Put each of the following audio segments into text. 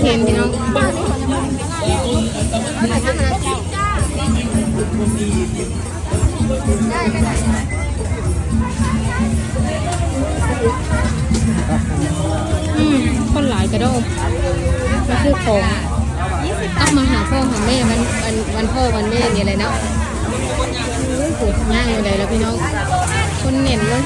เค็มพี่น้องอืมคนหลายกระโดมมาซื้อของต้องมาหาพ่อหาแม่วันวันวันพ่อวันแม่นี่อะไรเนาะโอ้โหง่ายเลยแล้วพี่น้อง คนเน่นเลย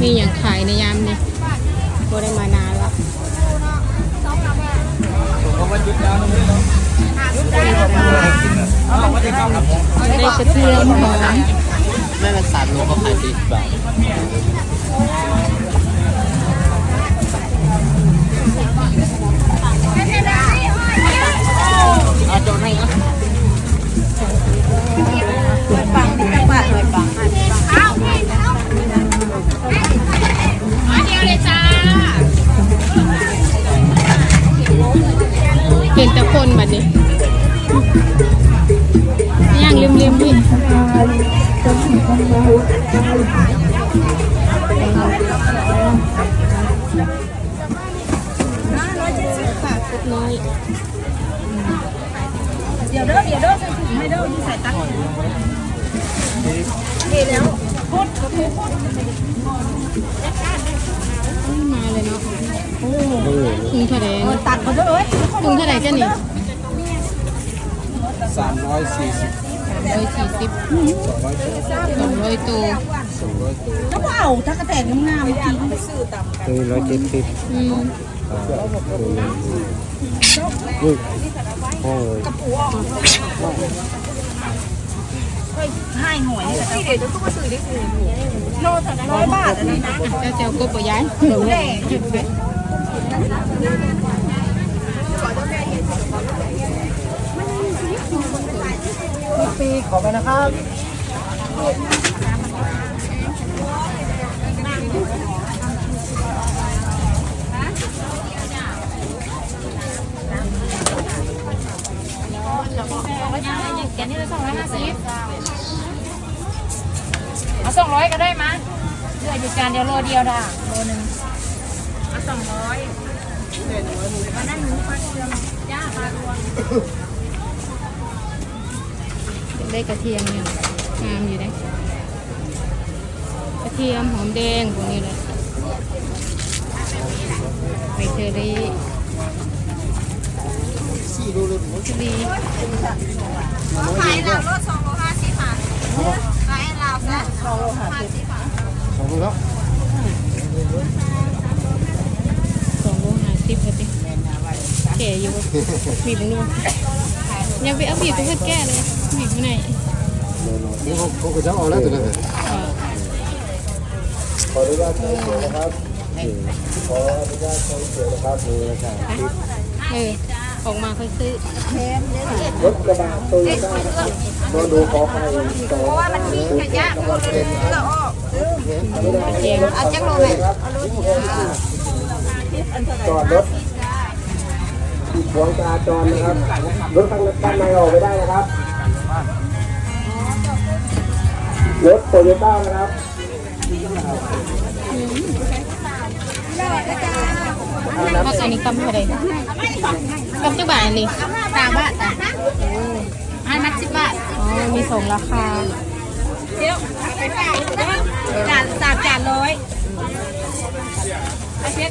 มีอย่างขายในยามนี้ก็ได้มานานละได้กระเทียมหอมแม่ละสามโลก็ขายสี่สิบบาท นี้ย่างริมๆพี่น้อยเดี๋ยวเด้อเดี๋ยวเด้อใส่ถุงให้เด้อที่ใส่ตักเทแล้วพุดพุดพุดมาเลยเนาะถุงเท่าไหร่เออตัดเขาด้อเอ้ยถุงเท่าไหร่จ้ะนี่ สามร้อยสี่สิบร้อยสี่สิบสองร้อยตัวสองร้อยตัวสองร้อยตัวแล้วก็เอาถ้ากระแตกงามๆจริงคือร้อยเจ็ดสิบอืมอ่าตัวนี้นี่ห้องเลยให้หวยนี่แหละเดี๋ยวจะต้องมาซื้อได้คือโลเท่านั้นร้อยบาทอันนี้นะเจ้าเจ้าก็ปย้ายแหล่ ปีขอไปนะครับแกนี่ละสองร้อยห้าสิบเอาสองร้อยก็ได้มั้ยเดืออยู่จานเดียวโลเดียวด่าโลหนึ่งเอาสองร้อยวันนั้นหนูมาเชื่อมย่ามาดวง ได้กระเทียมเนี่ยงามอยู่นะกระเทียมหอมแดงพวกนี้เลยใบเชอรี่สี่โลเลยชลีขายเราลดสองโลห้าสิบบาทขายเราซะสองโลห้าสิบบาทสองโลแล้วสองโลห้าสิบพอดีแก่อยู่บีบมึงดู ยังไปเอาบีบไปเพื่อแก้เลยบีบไม่ไหนนี่เขาเขาก็จะเอาแล้วตัวนั้นอ่าขออนุญาตใช้เสียนะครับ ขออนุญาตใช้เสียนะครับมือนะครับเออออกมาค่อยซื้อรถกระบะโตโยต้านะครับนอนดูขอไปสองห้าศูนย์ยากคนเลยเลือกออกกระเทียมเอาจักโลไหมจอดรถ ขีดขวางจราจรนะครับ รถข้างด้านในออกไม่ได้นะครับ รถโตโยต้านะครับพักอันนี้กำเท่าไหร่กำจักบาทอันนี้สามบาทจ้ะอันนักสิบบาท อ๋อ มีสองราคา เดี๋ยวจานสามจานร้อยอาเช็ด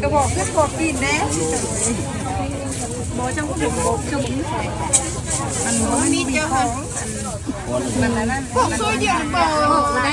กระบอกขึ้นกบกินแน่โบจังหุบอกจังหุบมันมันมีเจ้าของมันนั่นพวกช่วยเดียวโบได้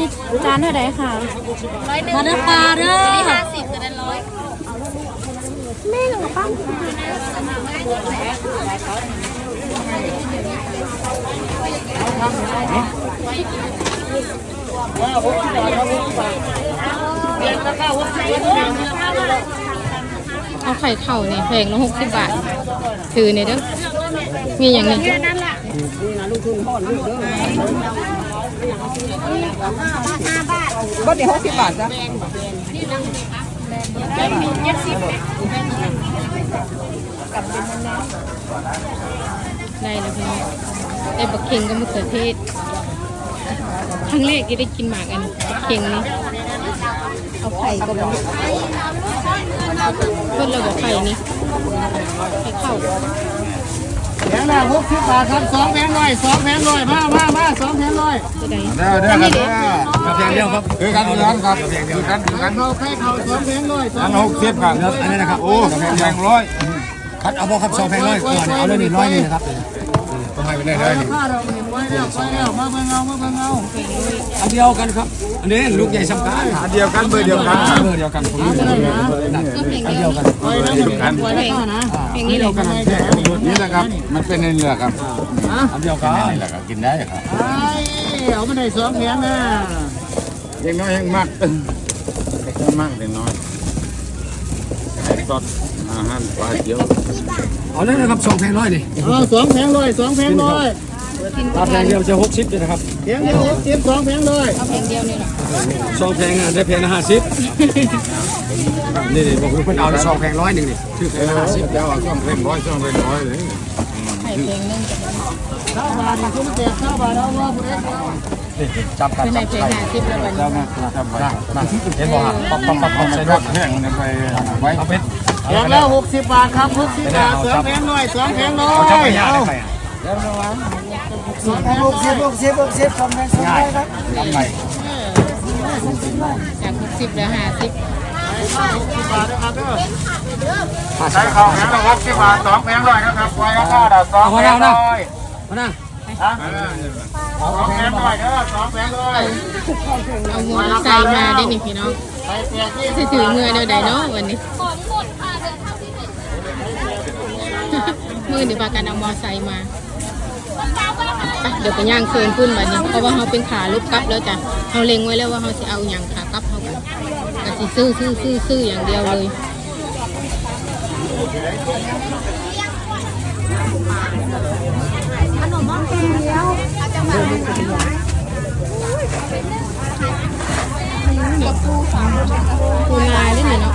นี้จานเท่าไหร่ค่ะมาเด้อปลาเด้อห้าสิบกับนั้นร้อยแม่หนูปั้ มเอาไข่เข่าเนี่ยแพงละหกสิบบาท ถือเนี่ยเด้อมีอย่างนี้บ่เดี๋ยวหกสิบบาทจ้ะ ได้แล้วพี่น้องได้บักเข่งก็มะเขือเทศครั้งแรกที่ได้กินหมากอันบักเข่งนี่เอาไข่ก็บ่เพื่อนเราบอกไข่นี่ไข่เข้าแพงละหกสิบบาทครับสองแพงร้อยสองแพงร้อยมามามาสองแพงร้อยจะได้เด้อเด้อครับเด้อมาแพงเดียวครับคือกันคือกันครับคือกันคือกันเขาให้เขาสองแพงร้อยสออังนหกสิบครับอันนี้นะครับโอ้แพงร้อย คัดเอาบ่ครับสองแพงร้อยก่อนเอาเลยนี่ร้อยนี่นะครับต้องให้ไปได้เลยนี่ค่าเราเห็นไว้แล้วไปแล้วมาเบิ่งเอามาเบิ่งเอาอันเดียวกันครับ อันนี้ลูกใหญ่สำคัญอันเดียวกันเบอร์เดียวกันเบอร์เดียวกันผมนี่เลยนะก็เพลงอันเดีเดียยววกันเบอร์เดียวกันเพลงเพลงนี้เลยนี่แหละครับ มันเป็นในเรือครับอันเดียวกันนี่แหละครับกินได้ครับไอ้เอามาได้สองแพงนะยังน้อยยังมากยังมากเล็กน้อยไอ้สด อาหารปลาเจียวเอาเลยนะครับสองแพงร้อยนี่เอาสองแพงร้อยสองแพงร้อยถ้าแพงเดียวจะหกสิบเลยนะครับแพงเดียวหกสิบสองแพงร้อยเอาเพลงเดียวนี่แหละสองแพงอะได้แพงละห้าสิบนี่นี่บอกว่าเพิ่นเอาสองแพงร้อยหนึ่งนี่ชื่อแพงละห้าสิบเจ้าช่องเร่งร้อยช่องเร่งร้อยเลยไข่เพลงนึงข้าวบาทคุ้มเจ็ดข้าวบาทเอาว่าผู้ใดจับกันเป็นในเพลงหาสิบแล้ววันนี้เจ้ามาทำไว้มาเห็นบ่ฮะปั๊บปั๊บปั๊บปั๊บใส่รถแห้งมันไปไว้เอาเป็ด แพงแล้วหกสิบบาทครับหกสิบบาทสองแพงร้อยสองแพงร้อยเอาจับไปยาได้ไปสองแพงหกสิบหกสิบหกสิบสองแพงสองร้อยครับทำไมจากหกสิบเหลือห้าสิบใช้ของแห้งนะครับที่มาสองแพงร้อยนะครับไว้ข้าวดาวสองแพงร้อยมานั่งสองแพงร้อยเด้อสองแพงร้อยเอามอเตอร์ไซค์มาได้นี่พี่น้องจะถือเงินเดียวใดเนาะวันนี้ มือเดี๋ยวพากันเอามอไซค์มาไปเดี๋ยวไปย่างเคินพุ่นบัดนี้เพราะว่าเขาเป็นขาลุกกลับแล้วจ้ะเขาเล็งไว้แล้วว่าเขาจะเอาอย่างขากลับเขาก็สิซื้อซื้อซื้อซื้ออย่างเดียวเลยขนมปูนาได้ไหมเนาะ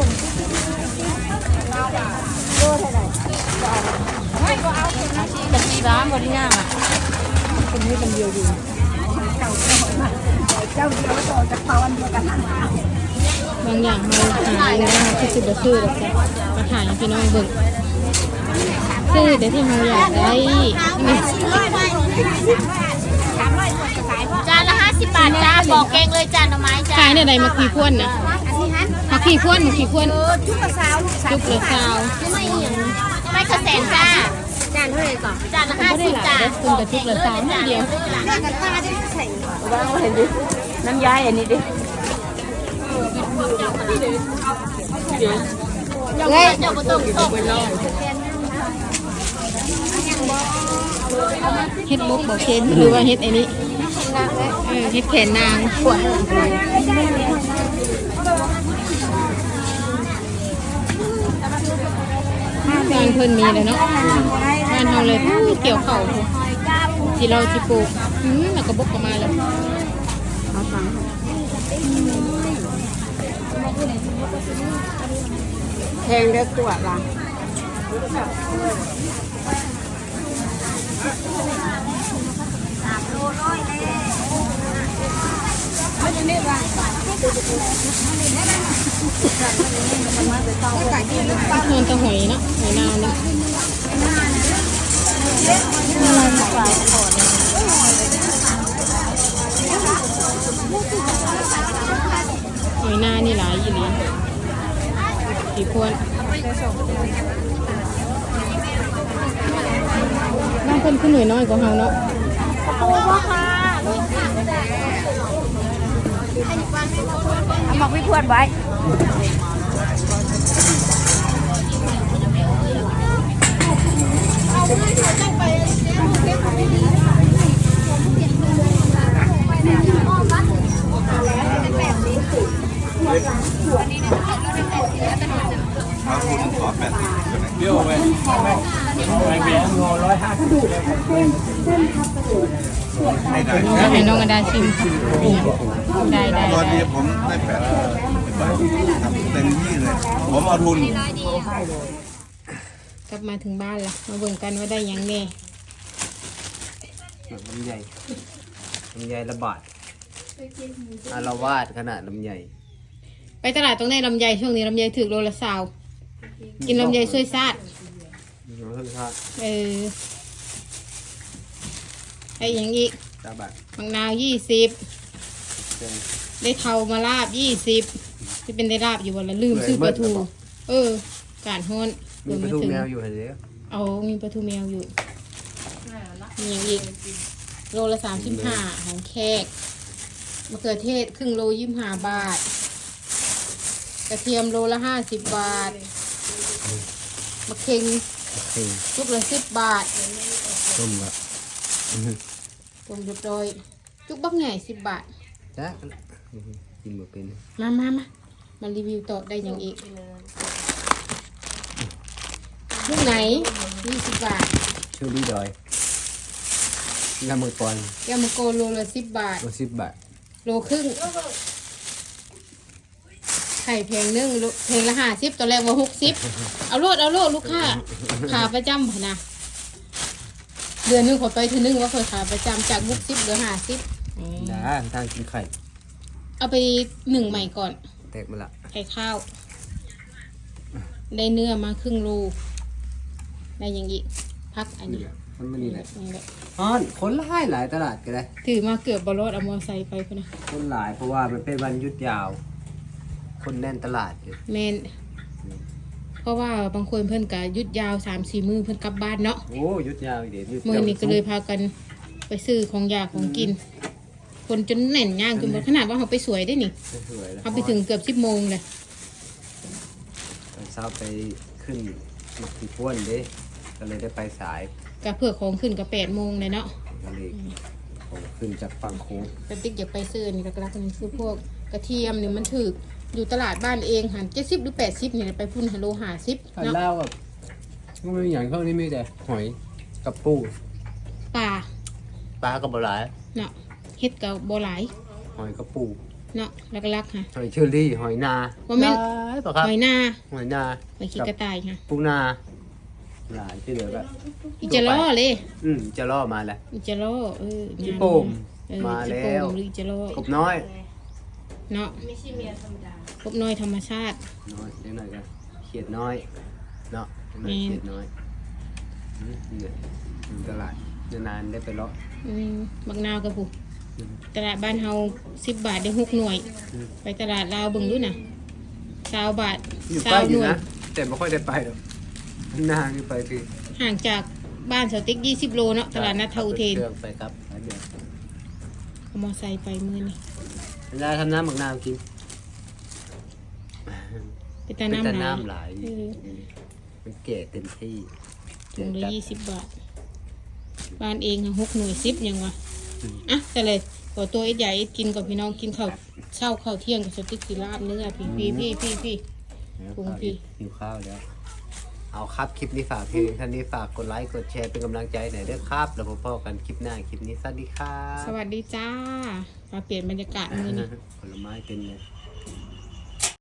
ตัะกี้บ้านบริย่างอะคนนี้คนเดียวอยู่เจ้าเดียวต่อจากตอนเดียวกันนั่บางอย่างมราหายนะคือที่สุดก็คือแบมาถ่ายพี่น้องเบิ่งคือเดี๋ยวที่มาอยากได้จานละห้าสิบบาทจ้าบอกเกงเลยจานหน่อไม้จ้าขายในใดมาทีพ่วนนะ มาขี่พ่วนมาขี่พ่วนชุกกระซาวลูกสาวจุกเหลือซาวไม่ไม่กระแสนจ้าจานเท่าไหร่ก่อนจานละห้าไม่ได้สิบหลายจ้าเด้อคุณกระจุกเหลือซาวนิดเดียวเลือกกันมาได้ใส่น้ำยายอันนี้ดิเฮ้ยเจ้าก็ต้องส่งเลยเฮ็ดมุกบอกเคนหรือว่าเฮ็ดไอ้นี้เออเฮ็ดแขนนางขวด บ้านเพิ่นมีแล้วเนาะบ้านเฮาเลยเกี่ยวเข่าวที่เราสิปลูกอืมแล้วก็บกกมาแล้วเอาฟังแพงเด้ตัวละสามโลร้อยเงิน ตะหอยเนาะหอยนางเนาะหอยนานี่หลายอีหลีสีพวนบ้านเพิ่นขึ้นหน่วยน้อยกว่าเฮาเนาะ หมอกพี่พวดไว้เดี๋ยวไป ให้น้องอดาชิมได้ได้ตอนนี้ผมได้แปดเต็มที่เลย ผมเอาทุน กลับมาถึงบ้านละมาเบิ่งกันว่าได้ยังแน่ลำใหญ่ลำใหญ่ระบาดอารวาดขนาดลำใหญ่ ไปตลาดตรงไหนลำไยช่วงนี้ลำไยถือโลละสาว กินลำไยช่วยซาดเออ ไอ้หยังอีกตาบาดมังนาวยี่สิบได้เทามาลาบยี่สิบที่เป็นได้ลาบอยู่วันละลืมซื้อปลาทู เออ การฮ้อนมีเบิ่งประตูถึงแมวอยู่เห็นเด้อเอามีปลาทูแมวอยู่ มีอย่างอีกโลละสามสิบห้าของแขกมะเขือเทศครึ่งโลยี่สิบห้าบาท กระเทียมโลละห้าสิบบาทมะเข็งเฮ้ยลูกละสิบบาท ต้มละ รวมเรียบร้อย จุกบักใหญ่สิบบาท จ้ะกินบ่เป็นมามามามารีวิวต่อได้อย่างอีกลูกไหนยี่สิบบาทเชอรี่ดอยน้ำมังกรแก้วมังโกโลละสิบบาทรสสิบบาท โลครึ่ง ไข่เพลงหนึ่งโลเพลงละห้าสิบตอนแรกว่าหกสิบเอาโลดเอาโลดลูกค้าขาประจำพะนะ เดือนหนึงขอไปทีนึงว่าเคยขาประจำจากบุกสิบเหลือห้าสิบนะทางกินไข่ เอาไปหนึ่งใหม่ก่อน แตกมาละไข่ข้าว ได้เนื้อมาครึ่งโลได้อยังอีกพักอันนี้มันไม่นี่แหละนี่แหละฮอนคนหลายหลายตลาดก็ได้ ถือมาเกือบบอลรถเอามอไซค์ไปพุ่นนะคนหลายเพราะว่ามันเป็นวันหยุดยาว คนแน่นตลาดอยู่ แมน เพราะว่าบางคนเพิ่นกะยุดยาวสามสี่มือเพิ่นกลับบ้านเนาะโอ้หยุดยาวอีกเดี๋ยวหยุดมือนี้ก็เลยพากันไปซื้อของอยากของกิน คนจนแน่นย่างจนหมดขนาดว่าเขาไปสวยได้นี่สวยแล้วเขาไปถึงเกือบสิบโมงเลยตอนเช้าไปขึ้นมักขีพ้วนเด้ก็เลยได้ไปสายก็เพื่อของขึ้นกับแปดโมงเลยเนาะก็เลยผมขึ้นจากฝั่งโค้งกระติกอยากไปซื้อนี่ก็รักกันซื้อพวกกระเทียมเนี่ยมันถือ อยู่ตลาดบ้านเองหันเจ็ดสิบหรือแปดสิบเนี่ยไปพุ่นฮัลโหลหาสิบขันเนาะเล่าวกับไม่มีอย่างเท่านี้มีแต่หอยกับปูป่าปลากับบหลายเนาะเฮ็ดกับโบหลายหอยกับปูเนาะแล้วก็รักฮะหอยเชอรี่หอยนาว่าแม่นหลายปะครับหอยนาหอยนาไปขี้กระต่ายค่ะปูนาหลายที่เหลือแบบอีจะล่อเลยอืมจะล่อมาแล้วอีจะล่อเออจิโป่งเออมาจิแล้วโป่งหรืออีจะล่อกบน้อย เนาะกบน้อยธรรมชาติ น้อยเล็กหน่อยกันเขียดน้อยเนาะเล็กหน่อยแม่นเขียดน้อยอืมนี่แหละอยู่ตลาดนานๆได้ไปเลาะอืมบักนาวกับผู้ตลาดบ้านเฮาสิบบาทได้หกหน่วย ไปตลาดลาวเบิ่งดูน่ะสาวบาทอยู่สาใกล้วอหยู่น่วยนะแต่ไม่ค่อยได้ไปหรอกนานที่ไปทีห่างจากบ้านเสาติ๊กยี่สิบโลเนาะตลาดนัดเทาอุเทนเครื่องไปครับเดี๋ยว เอามอไซค์ไปมือนี่ ได้ทำน้ำหมักน้ำกินไปตาน้ำเป็นหแต่ลายน้ำหลายเออมันเก๋เต็มที่ถุงละยี่สิบบาท บ้านเองหกหน่วยสิบยังวะอะแต่เลยขอตัวไอ้ใหญ่กินกับพี่น้องกินข้าวเช้าข้าวเที่ยงกับสติ๊กสีลาบเนื้อพี่พี่พี่พี่พี่ถุงพี่ หิวข้าวแล้ว เอาครับคลิปนี้ฝากเพียงท่านนี้ฝากกดไลค์กดแชร์เป็นกำลังใจหน่อยด้วยครับ แล้วพบกันคลิปหน้าคลิปนี้สวัสดีครับสวัสดีจ้ามาเปลี่ยนบรรยากาศมือนี่ผลไม้เป็นเลย